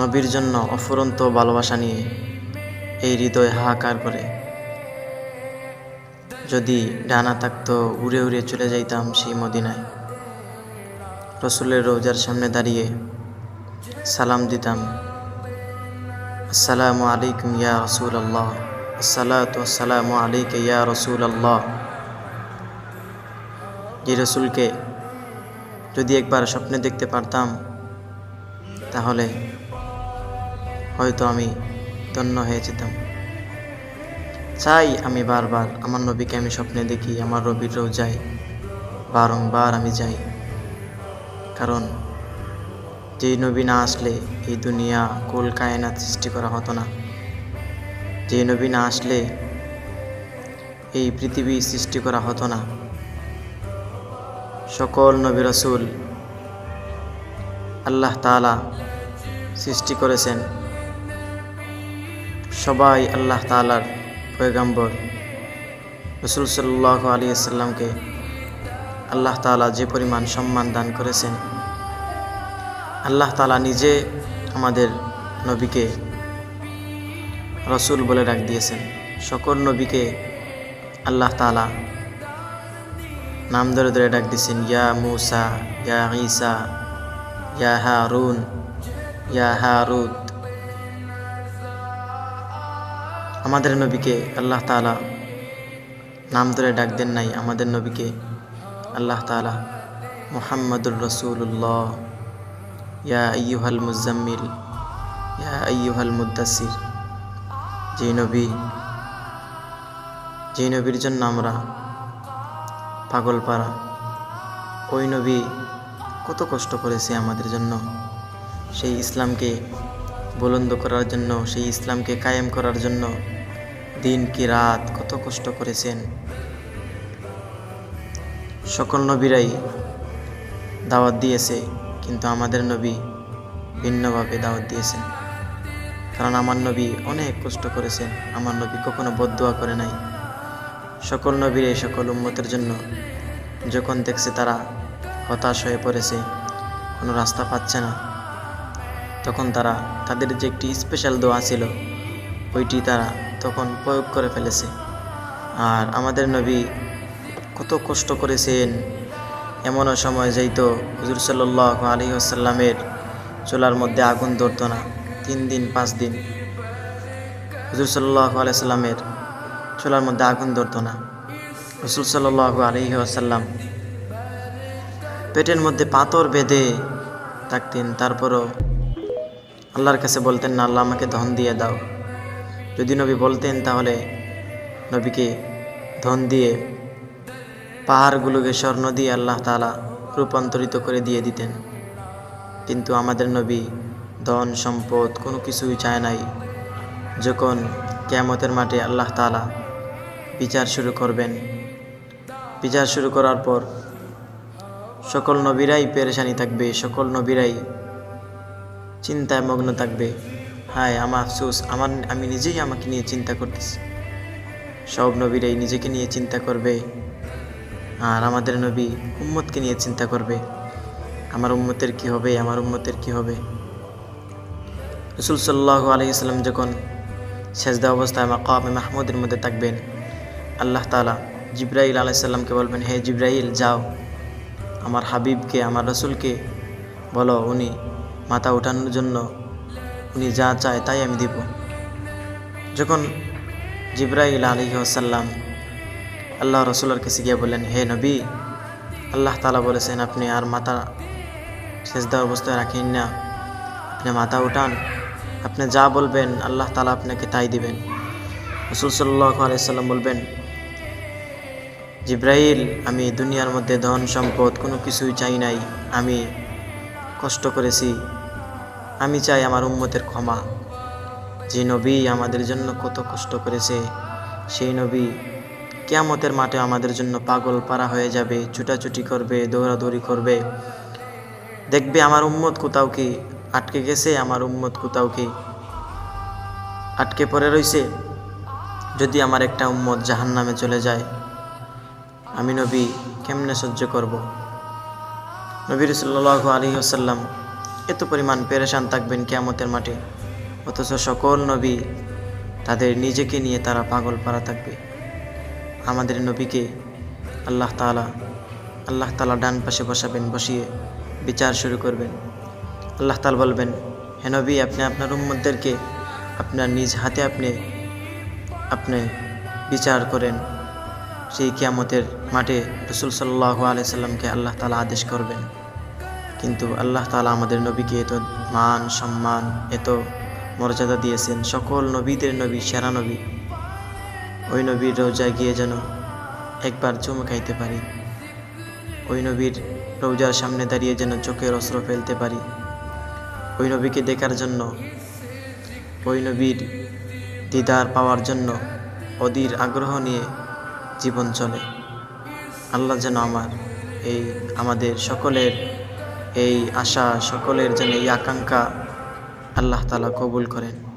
নবীর জন্য অফুরন্ত ভালোবাসা নিয়ে এই হৃদয় হাহাকার করে। যদি ডানা থাকতো, উড়ে উড়ে চলে যাইতাম সেই মদিনায়। রসুলের রোজার সামনে দাঁড়িয়ে সালাম দিতাম, আসসালামু আলাইকুম ইয়া রসুল আল্লাহ আসসালাতু আসসালামু আলাইকা ইয়া রসুল আল্লাহ যে রসুলকে যদি একবার স্বপ্নে দেখতে পারতাম তাহলে হয়তো আমি ধন্য হয়ে যেতাম। চাই আমি বারবার, আমার নবীকে আমি স্বপ্নে দেখি, আমার রবির যাই বারংবার আমি যাই। কারণ যেই নবী না আসলে এই দুনিয়া, কুল, কায়নাত সৃষ্টি করা হতো না। যেই নবী না আসলে এই পৃথিবী সৃষ্টি করা হতো না। সকল নবী রসুল আল্লাহ তালা সৃষ্টি করেছেন। সবাই আল্লাহ তালার পয়গাম্বর। রসুল সাল্লাহ আলী আসাল্লামকে আল্লাহ তালা যে পরিমাণ সম্মান দান করেছেন, আল্লাহ তালা নিজে আমাদের নবীকে রসুল বলে ডাক দিয়েছেন। সকল নবীকে আল্লাহ তালা নাম ধরে ধরে ডাক দিয়েছেন, ইয়া মুসা, ইয়া ঈসা ইয়া হারুন ইয়া হারুত আমাদের নবীকে আল্লাহ তালা নাম ধরে ডাক দেন নাই, আমাদের নবীকে আল্লাহ তালা মুহাম্মদুর রসুল্লাহ ইয়া আইয়ুহাল মুজাম্মিল ইয়া আইয়ুহাল মুদাসির যে নবী, যে নবীর জন্য আমরা পাগল পাড়া ওই নবী কত কষ্ট করেছে আমাদের জন্য। সেই ইসলামকে বুলন্দ করার জন্য, সেই ইসলামকে কায়েম করার জন্য দিন কি রাত কত কষ্ট করেছেন। সকল নবীরাই দাওয়াত দিয়েছে, কিন্তু আমাদের নবী ভিন্নভাবে দাওয়াত দিয়েছেন। কারণ আমার নবী অনেক কষ্ট করেছেন, আমার নবী কখনো বদুয়া করে নাই। সকল নবীর সকল উম্মতের জন্য যখন দেখছে তারা হতাশ হয়ে পড়েছে, কোনো রাস্তা পাচ্ছে না। তখন তারা তাদের যে একটি স্পেশাল দোয়া ছিল, ওইটি তারা তখন প্রয়োগ করে ফেলেছে। আর আমাদের নবী কত কষ্ট করেছেন। এমনও সময় যাইতো হুজুর সাল্লাহ আলী আসাল্লামের চুলার মধ্যে আগুন ধরতো না, তিন দিন, পাঁচ দিন। হুজুর সাল্লাহ আলাইসাল্লামের চুলার মধ্যে আগুন ধরতো না। রসুল সাল্লাহ আলহি আসাল্লাম পেটের মধ্যে পাথর বেঁধে থাকতেন, তারপরও আল্লাহর কাছে বলতেন, না, আল্লাহ, আমাকে ধন দিয়ে দাও। যদি নবী বলতেন, তাহলে নবীকে ধন দিয়ে পাহাড়গুলোকে স্বর্ণ দিয়ে আল্লাহ তালা রূপান্তরিত করে দিয়ে দিতেন। কিন্তু আমাদের নবী ধন, সম্পদ কোনো কিছুই চায় নাই। যখন কেয়ামতের মাঠে আল্লাহ তালা বিচার শুরু করবেন, বিচার শুরু করার পর সকল নবীরাই পেরেশানি থাকবে, সকল নবীরাই চিন্তায় মগ্ন থাকবে। হায় আমার আফসোস, আমার, আমি নিজেই আমাকে নিয়ে চিন্তা করতেছি। সব নবীরাই নিজেকে নিয়ে চিন্তা করবে আর আমাদের নবী উম্মতকে নিয়ে চিন্তা করবে। আমার উম্মতের কি হবে, আমার উম্মতের কি হবে? রসুল সাল্লাহ আলহিসাল্লাম যখন সেজদা অবস্থায় আমার মাকামে মাহমুদের মধ্যে থাকবেন, আল্লাহ তালা জিব্রাইল আলাইসাল্লামকে বলবেন, হে জিব্রাইল, যাও। আমার হাবিবকে, আমার রসুলকে বলো, উনি মাথা উঠানোর জন্য উনি যা চায় তাই আমি দিব। যখন জিব্রাইল আলী আসাল্লাম আল্লাহ রসুলের কাছে গিয়ে বললেন, হে নবী, আল্লাহ তালা বলেছেন, আপনি আর মাথা সেজদা অবস্থায় রাখেন না। আপনি মাথা উঠান, আপনি যা বলবেন, আল্লাহ তালা আপনাকে তাই দিবেন। রসুল সাল্লাহ আলাইসাল্লাম বলবেন জিব্রাইল, আমি দুনিয়ার মধ্যে ধন, সম্পদ, কোনো কিছুই চাই নাই। আমি কষ্ট করেছি। আমি চাই আমার উম্মতের ক্ষমা। যে নবী আমাদের জন্য কত কষ্ট করেছে, সেই নবী কেয়ামতের মাঠে আমাদের জন্য পাগল পারা হয়ে যাবে, ছুটাছুটি করবে, দৌড়াদৌড়ি করবে। দেখবে আমার উম্মত কোথাও কি? আটকে গেছে, আমার উম্মত কোথাও কি? আটকে পড়ে রইছে। যদি আমার একটা উম্মত জাহান নামে চলে যায় আমি নবী কেমনে সহ্য করব? নবী সাল্লাহ আলী আসাল্লাম এত পরিমাণ পেরেশান থাকবেন কেয়ামতের মাঠে, অথচ সকল নবী তাদের নিজেকে নিয়ে তারা পাগল পারা থাকবে। আমাদের নবীকে আল্লাহ তাআলা আল্লাহ তাআলা ডান পাশে বসাবেন, বসিয়ে বিচার শুরু করবেন। আল্লাহ তাল বলবেন, হে নবী, আপনি আপনার উম্মতদেরকে আপনার নিজ হাতে আপনি আপনি বিচার করেন। সেই কিয়ামতের মাঠে রসুল সাল্লাহ আলাইসাল্লামকে আল্লাহ তালা আদেশ করবেন। কিন্তু আল্লাহ তালা আমাদের নবীকে এত মান, সম্মান, এত মর্যাদা দিয়েছেন। সকল নবীদের নবী, সেরা নবী। ওই নবীর রোজায় গিয়ে যেন একবার চুমু খাইতে পারি। ওই নবীর রোজার সামনে দাঁড়িয়ে যেন চোখের অস্ত্র ফেলতে পারি। ওই নবীকে দেখার জন্য, ওই নবীর দিদার পাওয়ার জন্য অধীর আগ্রহ নিয়ে জীবন চলে। আল্লাহ যেন আমার এই আমাদের সকলের এই আশা, সকলের যেন এই আকাঙ্ক্ষা আল্লাহ তালা কবুল করেন।